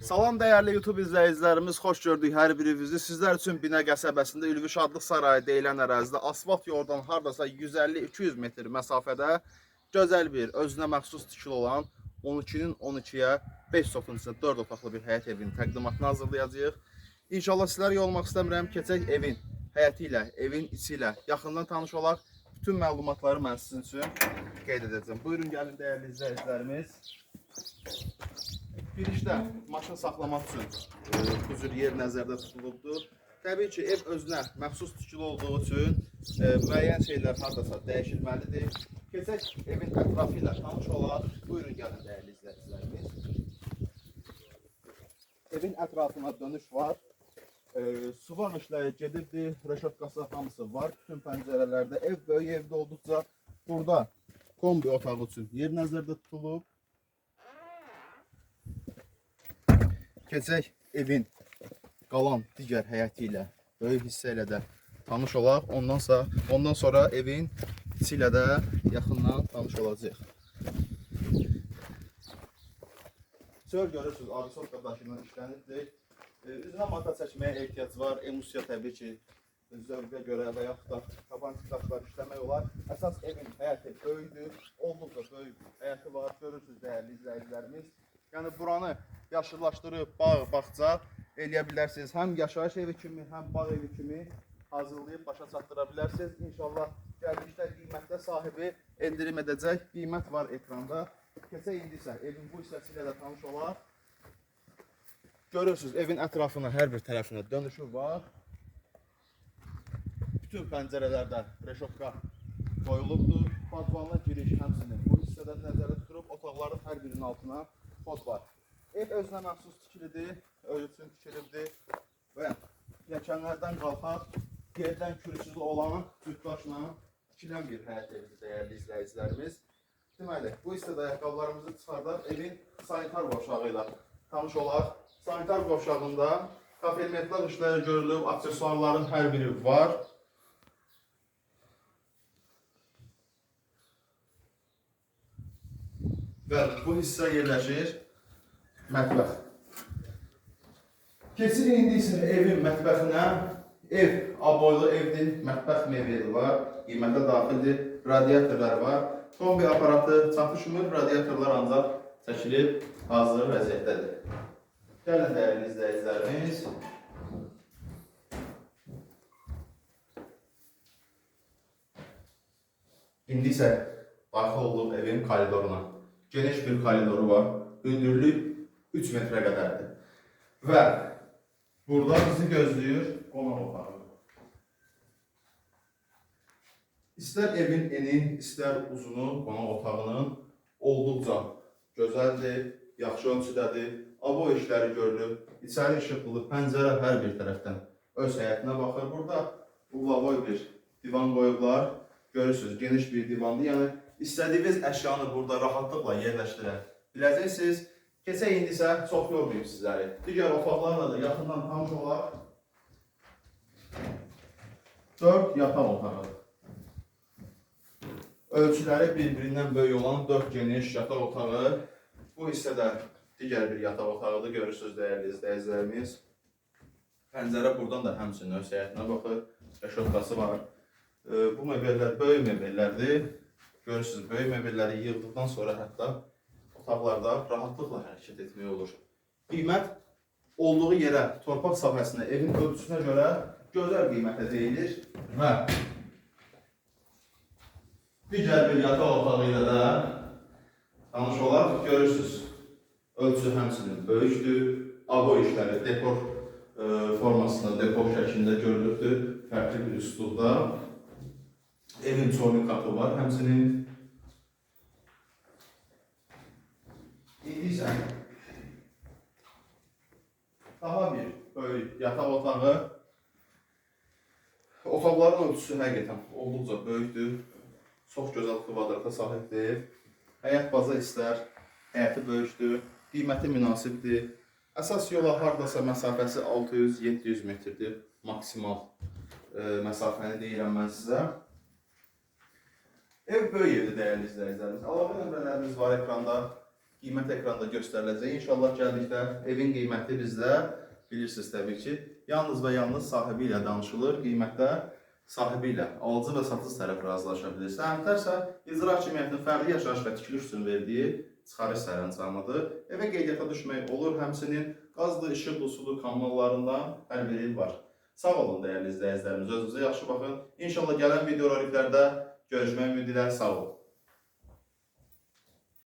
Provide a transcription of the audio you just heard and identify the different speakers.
Speaker 1: Salam dəyərli YouTube izləyicilərimiz, xoş gördük hər birinizi. Sizlər üçün Binə qəsəbəsində Ülvi Şadlıq Sarayı deyilən ərazidə asfalt yoldan hardasa 150-200 metr məsafədə gözəl bir, özünə məxsus tikili olan 12-nin 12-yə 5 sotuncusu 4 otaqlı bir həyət evinin təqdimatını hazırlayacağıq. İnşallah sizləri yolmaq istəmirəm. Keçək evin həyəti ilə, evin içi ilə yaxından tanış olaq. Bütün məlumatları mən sizin üçün qeyd edəcəm. Buyurun gəlin dəyərli izləyicilərimiz. Girişdə maşın saxlamaq üçün e, bu cür yer nəzərdə tutulubdur. Təbii ki, ev özünə məxsus tikili olduğu üçün e, müəyyən şeylər hardasa dəyişilməlidir. Keçək evin ətrafı ilə tanış olaq. Buyurun gəlin dəyərli izləyicilərimiz. Evin ətrafına dönüş var. E, suvar işləri gedirdi, reşotkası hamısı var. Bütün pəncərələrdə ev böyük evdə olduqca burada kombi otağı üçün yer nəzərdə tutulub. Keçək evin qalan digər həyəti ilə, böyük hissə ilə də tanış olaq. Ondan sonra, ondan sonra evin içi ilə də yaxından tanış olacağıq. Çöl görürsünüz, abisotka daşından işlənibdir. E, Üzünə mata çəkməyə ehtiyac var. Emusiya təbii ki, zövqə görə və yaxud da tabançı daşlar olar. Əsas evin həyəti böyükdür, olduqca böyük həyəti var. Görürsünüz dəyərli izləyicilərimiz. Yəni buranı yaşıllaşdırıb bağ, bağça eləyə bilərsiniz. Həm yaşayış evi kimi, həm bağ evi kimi hazırlayıb başa çatdıra bilərsiniz. İnşallah gəlmişdə qiymətdə sahibi endirim edəcək. Qiymət var ekranda. Keçək indi isə evin bu hissəsi ilə də tanış olaq. Görürsünüz evin ətrafına hər bir tərəfinə dönüşü var. Bütün pəncərələrdə reşotka qoyulubdur. Badvanla giriş həmçinin bu hissədən nəzərdə tutulub otaqların hər birinin altına pod var. Ev özünə məxsus tikilidir, öz üçün tikilibdir və pilləkənlərdən qalxaq yerdən kürüsüz olan cütdaşla tikilən bir həyət evidir dəyərli izləyicilərimiz. Deməli, bu hissədə ayaqqabılarımızı çıxardaq evin sanitar qovşağı ilə tanış olaq. Sanitar qovşağında kafelmetlər işləri görülüb, aksesuarların hər biri var. Və bu hissə yerləşir mətbəx. Keçirik indi isə evin mətbəxinə. Ev aboylu evdir, mətbəx mebeli var, qiymətə daxildir, radiatorlar var. Kombi aparatı çatışmır, radiatorlar ancaq çəkilib hazır vəziyyətdədir. Gəlin dəyərli izləyicilərimiz. İndi isə daxil olduq evin koridoruna. Geniş bir koridoru var. Hündürlük 3 metrə qədərdir. Və burada bizi gözləyir qonaq otağı. İstər evin eni, istər uzunu qonaq otağının olduqca gözəldir, yaxşı ölçüdədir. Abo işləri görülüb, içəri işıqlı, pəncərə hər bir tərəfdən öz həyətinə baxır. Burada ulaboy bir divan qoyublar. Görürsünüz, geniş bir divandır. Yəni istədiyiniz əşyanı burada rahatlıqla yerləşdirə biləcəksiniz. Keçək indi isə çox yormayım sizləri. Digər otaqlarla da yaxından tanış olaq. 4 yataq otağı. Ölçüləri bir-birindən böyük olan 4 geniş yataq otağı. Bu hissədə digər bir yataq otağıdır. Görürsünüz dəyərli izləyicilərimiz. Pəncərə buradan da həmçinin öz həyətinə baxır. Reşotkası var. Bu mebellər böyük mebellərdir. Görürsünüz, böyük mebelləri yığdıqdan sonra hətta otaqlarda rahatlıqla hərəkət etmək olur. Qiymət olduğu yerə, torpaq sahəsinə, evin ölçüsünə görə gözəl qiymətə deyilir və digər bir yataq otağı ilə də tanış olaq. Görürsünüz, ölçü həmçinin böyükdür. Abo işləri dekor e, formasında, dekor şəklində görülübdür. Fərqli bir üslubda. Evin çoğunun kapı var. Həmçinin indi isə daha bir böyük yataq otağı. Otaqların ölçüsü həqiqətən olduqca böyükdür. Çox gözəl kvadrata sahibdir. Həyət baza istər, həyəti böyükdür, qiyməti münasibdir. Əsas yola hardasa məsafəsi 600-700 metrdir maksimal e, məsafəni deyirəm mən sizə. Ev böyük evdir dəyərli izləyicilərimiz. Əlavə nömrələrimiz var ekranda. qiymət ekranda göstəriləcək. İnşallah gəldikdə evin qiyməti bizdə bilirsiniz təbii ki, yalnız və yalnız sahibi ilə danışılır. Qiymətlər sahibi ilə, alıcı və satıcı tərəf razılaşa bilir. Sənədlərsə icra hakimiyyətinin fərdi yaşayış və tikiliş üçün verdiyi çıxarış sərəncamıdır. Evə qeydiyyata düşmək olur, həmçinin qazlı, işıqlı, sulu kanallarından hər biri var. Sağ olun dəyərli izləyicilərimiz, özünüzə yaxşı baxın. İnşallah gələn videoroliklərdə görüşmək ümidi ilə sağ olun.